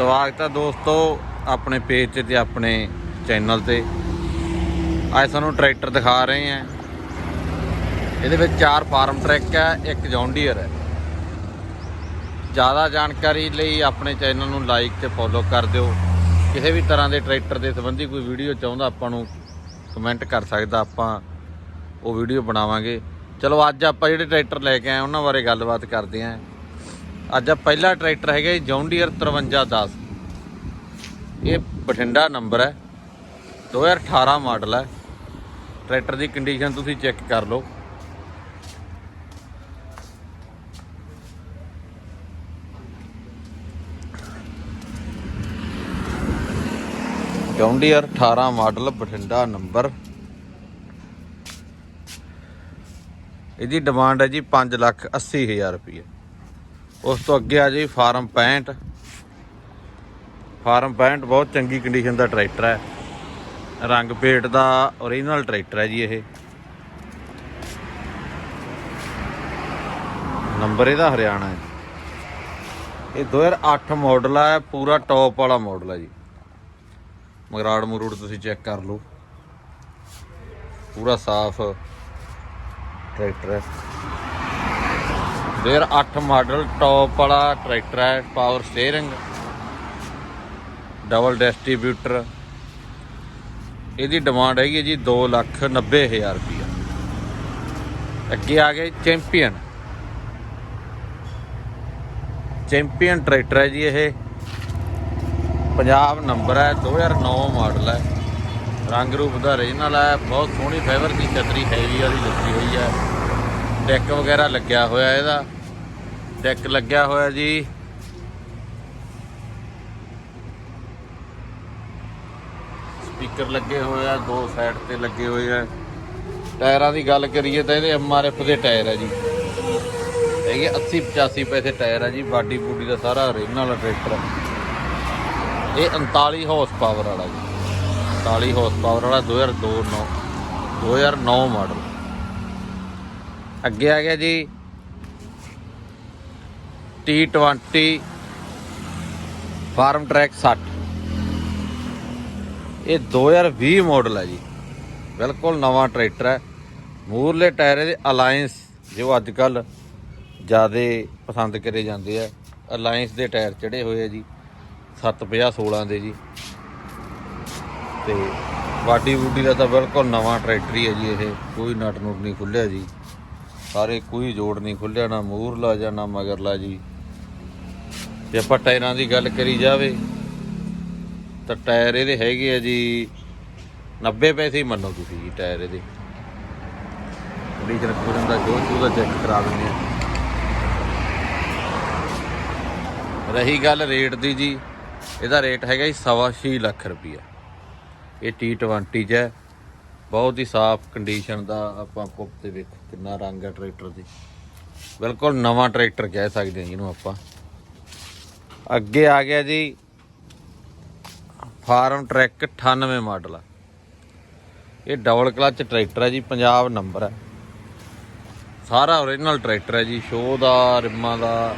ਸਵਾਗਤ ਹੈ ਦੋਸਤੋ ਆਪਣੇ ਪੇਜ ਤੇ ਤੇ ਆਪਣੇ ਚੈਨਲ ਤੇ। ਅੱਜ ਤੁਹਾਨੂੰ ਟਰੈਕਟਰ ਦਿਖਾ ਰਹੇ ਹਾਂ। ਇਹਦੇ ਵਿੱਚ ਚਾਰ ਫਾਰਮ ਟਰੈਕ ਹੈ, ਇੱਕ ਜੌਂਡੀਅਰ ਹੈ। ਜ਼ਿਆਦਾ ਜਾਣਕਾਰੀ ਲਈ ਆਪਣੇ ਚੈਨਲ ਨੂੰ ਲਾਈਕ ਤੇ ਫੋਲੋ ਕਰ ਦਿਓ। ਕਿਸੇ ਵੀ ਤਰ੍ਹਾਂ ਦੇ ਟਰੈਕਟਰ ਦੇ ਸੰਬੰਧੀ ਕੋਈ ਵੀਡੀਓ ਚਾਹੁੰਦਾ ਆਪਾਂ ਨੂੰ ਕਮੈਂਟ ਕਰ ਸਕਦਾ ਆਪਾਂ। ਉਹ ਵੀਡੀਓ ਬਣਾਵਾਂਗੇ। ਚਲੋ ਅੱਜ ਆਪਾਂ ਜਿਹੜੇ ਟਰੈਕਟਰ ਲੈ ਕੇ ਆਏ, ਉਹਨਾਂ ਬਾਰੇ ਗੱਲਬਾਤ ਕਰਦੇ ਆਂ ਅੱਜ ਆ ਪਹਿਲਾ ਟਰੈਕਟਰ ਹੈਗਾ ਜੀ ਜੌਂਡੀਅਰ 5310 ਇਹ ਬਠਿੰਡਾ ਨੰਬਰ ਹੈ। 2018 ਮਾਡਲ ਹੈ। ਟਰੈਕਟਰ ਦੀ ਕੰਡੀਸ਼ਨ ਤੁਸੀਂ ਚੈੱਕ ਕਰ ਲਓ। John Deere 18 model, Bathinda number. ਇਹਦੀ ਡਿਮਾਂਡ ਹੈ ਜੀ 5 ਲੱਖ 80 ਹਜ਼ਾਰ ਰੁਪਏ ਉਸ ਤੋਂ ਅੱਗੇ ਆ ਜੀ ਫਾਰਮ 65 ਫਾਰਮ 65 ਬਹੁਤ ਚੰਗੀ ਕੰਡੀਸ਼ਨ ਦਾ ਟਰੈਕਟਰ ਹੈ। ਰੰਗ ਪੇਟ ਦਾ ਓਰੀਜਨਲ ਟਰੈਕਟਰ ਹੈ ਜੀ ਇਹ। ਨੰਬਰ ਇਹਦਾ ਹਰਿਆਣਾ ਹੈ। ਇਹ 2008 ਮਾਡਲ ਹੈ ਪੂਰਾ ਟੌਪ ਵਾਲਾ ਮਾਡਲ ਹੈ ਜੀ। ਮਗਰਾੜ ਮਰੂੜ ਤੁਸੀਂ ਚੈੱਕ ਕਰ ਲਓ। ਪੂਰਾ ਸਾਫ਼ ਟਰੈਕਟਰ ਹੈ। ਫਿਰ 2008 ਮਾਡਲ ਟੌਪ ਵਾਲਾ ਟਰੈਕਟਰ ਹੈ ਪਾਵਰ ਸਟੀਅਰਿੰਗ ਡਬਲ ਡਿਸਟ੍ਰੀਬਿਊਟਰ ਇਹਦੀ ਡਿਮਾਂਡ ਹੈਗੀ ਹੈ ਜੀ 2 ਲੱਖ 90 ਹਜ਼ਾਰ ਰੁਪਇਆ ਅੱਗੇ ਆ ਗਏ ਚੈਂਪੀਅਨ। ਚੈਂਪੀਅਨ ਟਰੈਕਟਰ ਹੈ ਜੀ ਇਹ। ਪੰਜਾਬ ਨੰਬਰ ਹੈ 2009 ਮਾਡਲ ਹੈ। ਰੰਗ ਰੂਪ ਦਾ ਰੀਜਨਲ ਹੈ, ਬਹੁਤ ਸੋਹਣੀ ਫਾਈਬਰ ਦੀ ਛਤਰੀ ਹੈਵੀ ਵਾਲੀ ਲੱਗੀ ਹੋਈ ਹੈ। ਡੈਕ ਵਗੈਰਾ ਲੱਗਿਆ ਹੋਇਆ ਇਹਦਾ। ਡੈਕ ਲੱਗਿਆ ਹੋਇਆ ਜੀ। ਸਪੀਕਰ ਲੱਗੇ ਹੋਏ ਆ, ਦੋ ਸਾਈਡ ਤੇ ਲੱਗੇ ਹੋਏ ਆ। ਟਾਇਰਾਂ ਦੀ ਗੱਲ ਕਰੀਏ ਤਾਂ ਇਹਦੇ ਐਮਆਰਐਫ ਦੇ ਟਾਇਰ ਆ ਜੀ। ਹੈਗੇ 80 85 ਪੈਸੇ ਟਾਇਰ ਆ ਜੀ, ਬਾਡੀ ਬੂਡੀ ਦਾ ਸਾਰਾ ਓਰੀਜਨਲ ਟਰੈਕਟਰ ਇਹ 39 ਹਾਰਸ ਪਾਵਰ ਵਾਲਾ ਜੀ। 39 ਹਾਰਸ ਪਾਵਰ ਵਾਲਾ 2002 9 2009 ਮਾਡਲ ਅੱਗੇ ਆ ਗਿਆ ਜੀ। T20 ਫਾਰਮ ਟਰੈਕ 60 ਇਹ 2020 ਮਾਡਲ ਹੈ ਜੀ। ਬਿਲਕੁਲ ਨਵਾਂ ਟਰੈਕਟਰ ਹੈ। ਮੂਰਲੇ ਟਾਇਰ ਇਹਦੇ ਅਲਾਈਅੰਸ ਜੋ ਅੱਜ ਕੱਲ ਜਿਆਦੇ ਪਸੰਦ ਕਰੇ ਜਾਂਦੇ ਆ। ਅਲਾਈਅੰਸ ਦੇ ਟਾਇਰ ਚੜੇ ਹੋਏ ਆ ਜੀ। 750 16 ਦੇ ਜੀ। ਤੇ ਬਾਡੀ ਬੂਡੀ ਦਾ ਤਾਂ ਬਿਲਕੁਲ ਨਵਾਂ ਟਰੈਕਟਰ ਹੀ ਹੈ ਜੀ ਇਹ। ਕੋਈ ਨਟ ਨੁਟ ਨਹੀਂ ਖੁੱਲਿਆ ਜੀ। ਸਾਰੇ ਕੋਈ ਜੋੜ ਨਹੀਂ ਖੁੱਲਿਆ, ਨਾ ਮੂਰਲਾ ਜਾਂ, ਨਾ ਮਗਰਲਾ ਜੀ। ਜੇ ਆਪਾਂ ਟਾਇਰਾਂ ਦੀ ਗੱਲ ਕਰੀ ਜਾਵੇ, ਤਾਂ ਟਾਇਰ ਇਹਦੇ ਹੈਗੇ ਆ ਜੀ 90 ਪੈਸੇ ਹੀ ਮੰਨੋ ਤੁਸੀਂ ਜੀ ਟਾਇਰ ਇਹਦੇ। ਕੰਡੀਸ਼ਨ ਕੁਰਨ ਦਾ ਜੋ ਚੂਦਾ ਚੈੱਕ ਕਰਾ ਦਿੰਦੇ ਆ। ਰਹੀ ਗੱਲ ਰੇਟ ਦੀ ਜੀ, ਇਹਦਾ ਰੇਟ ਹੈਗਾ ਜੀ ਸਵਾ ਛੇ ਲੱਖ ਰੁਪਈਆ। ਇਹ T20 ਚ ਹੈ। ਬਹੁਤ ਹੀ ਸਾਫ਼ ਕੰਡੀਸ਼ਨ ਦਾ ਆਪਾਂ ਪੁੱਪ ਤੇ ਵੇਖੋ, ਕਿੰਨਾ ਰੰਗ ਹੈ ਟਰੈਕਟਰ ਦੀ। ਬਿਲਕੁਲ ਨਵਾਂ ਟਰੈਕਟਰ ਕਹਿ ਸਕਦੇ ਹਾਂ ਜਿਹਨੂੰ ਆਪਾਂ। ਅੱਗੇ ਆ ਗਿਆ ਜੀ ਫਾਰਮ ਟਰੈਕ 98 ਮਾਡਲ ਆ। ਇਹ ਡਬਲ ਕਲਚ ਟਰੈਕਟਰ ਹੈ ਜੀ, ਪੰਜਾਬ ਨੰਬਰ ਹੈ ਸਾਰਾ ਓਰੀਜਨਲ ਟਰੈਕਟਰ ਹੈ ਜੀ ਸ਼ੋਅ ਦਾ, ਰਿਮਾਂ ਦਾ,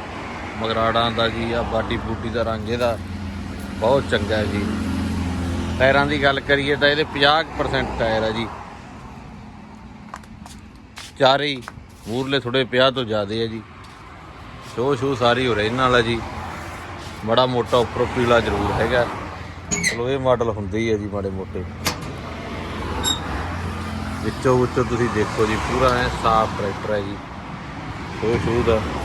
ਮਗਰਾੜਾਂ ਦਾ ਜੀ, ਆ ਬਾਡੀ ਬੂਟੀ ਦਾ ਰੰਗ ਇਹਦਾ। ਬਹੁਤ ਚੰਗਾ ਹੈ ਜੀ। ਟਾਇਰਾਂ ਦੀ ਗੱਲ ਕਰੀਏ ਤਾਂ ਇਹਦੇ 50% ਟਾਇਰ ਹੈ ਜੀ। ਚਾਰੇ ਹੀ ਮੂਰਲੇ ਥੋੜੇ 50 ਤੋਂ ਜ਼ਿਆਦੇ ਹੈ ਜੀ। ਸ਼ੋ ਸ਼ੂ ਸਾਰੀ ਨਾਲ ਹੈ ਜੀ। ਬੜਾ ਮੋਟਾ ਉੱਪਰੋਂ ਪੀਲਾ ਜ਼ਰੂਰ ਹੈਗਾ। ਚਲੋ ਇਹ ਮਾਡਲ ਹੁੰਦੇ ਹੀ ਹੈ ਜੀ ਮਾੜੇ ਮੋਟੇ। ਵਿੱਚੋਂ ਵਿੱਚੋਂ ਤੁਸੀਂ ਦੇਖੋ ਜੀ, ਪੂਰਾ ਐ ਸਾਫ਼ ਟਰੈਕਟਰ ਹੈ ਜੀ। ਸ਼ੋ ਸ਼ੂ ਦਾ।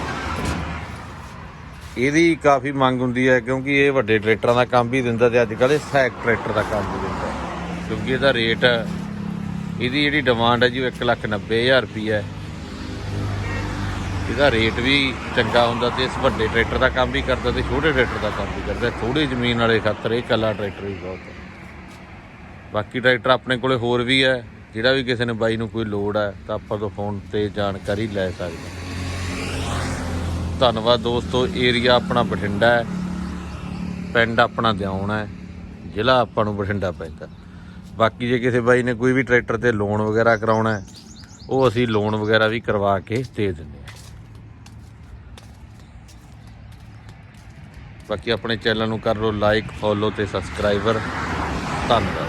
ਇਹਦੀ ਕਾਫੀ ਮੰਗ ਹੁੰਦੀ ਹੈ ਕਿਉਂਕਿ ਇਹ ਵੱਡੇ ਟਰੈਕਟਰਾਂ ਦਾ ਕੰਮ ਵੀ ਦਿੰਦਾ ਤੇ ਅੱਜ ਕੱਲ੍ਹ ਇਹ ਸੈਕ ਟਰੈਕਟਰ ਦਾ ਕੰਮ ਵੀ ਦਿੰਦਾ। ਕਿਉਂਕਿ ਇਹਦਾ ਰੇਟ, ਇਹਦੀ ਜਿਹੜੀ ਡਿਮਾਂਡ ਹੈ ਜੀ ਉਹ 190000 ਰੁਪਏ ਹੈ। ਇਹਦਾ ਰੇਟ ਵੀ ਚੰਗਾ ਹੁੰਦਾ ਤੇ ਇਸ ਵੱਡੇ ਟਰੈਕਟਰ ਦਾ ਕੰਮ ਵੀ ਕਰਦਾ ਤੇ ਛੋਟੇ ਟਰੈਕਟਰ ਦਾ ਕੰਮ ਵੀ ਕਰਦਾ। ਥੋੜੀ ਜ਼ਮੀਨ ਵਾਲੇ ਖਾਤਰ ਇਹ ਕੱਲਾ ਟਰੈਕਟਰ ਹੀ ਬਹੁਤ ਹੈ। ਬਾਕੀ ਟਰੈਕਟਰ ਆਪਣੇ ਕੋਲੇ ਹੋਰ ਵੀ ਹੈ, ਜਿਹੜਾ ਵੀ ਕਿਸੇ ਨੇ ਬਾਈ ਨੂੰ ਕੋਈ ਲੋੜ ਹੈ ਤਾਂ ਆਪਾਂ ਤੋਂ ਫੋਨ ਤੇ ਜਾਣਕਾਰੀ ਲੈ ਸਕਦੇ ਧੰਨਵਾਦ ਦੋਸਤੋ ਏਰੀਆ ਆਪਣਾ ਬਠਿੰਡਾ ਹੈ, ਪਿੰਡ ਆਪਣਾ ਦਿਉਣਾ ਹੈ, ਜ਼ਿਲ੍ਹਾ ਆਪਾਂ ਨੂੰ ਬਠਿੰਡਾ ਪੈਂਦਾ। ਬਾਕੀ ਜੇ ਕਿਸੇ ਬਾਈ ਨੇ ਕੋਈ ਵੀ ਟਰੈਕਟਰ ਤੇ ਲੋਨ ਵਗੈਰਾ ਕਰਾਉਣਾ ਹੈ, ਉਹ ਅਸੀਂ ਲੋਨ ਵਗੈਰਾ ਵੀ ਕਰਵਾ ਕੇ ਦੇ ਦਿੰਦੇ ਹਾਂ। ਬਾਕੀ ਆਪਣੇ ਚੈਨਲ ਨੂੰ ਕਰ ਲਓ ਲਾਈਕ ਫੋਲੋ ਤੇ ਸਬਸਕ੍ਰਾਈਬਰ ਧੰਨਵਾਦ।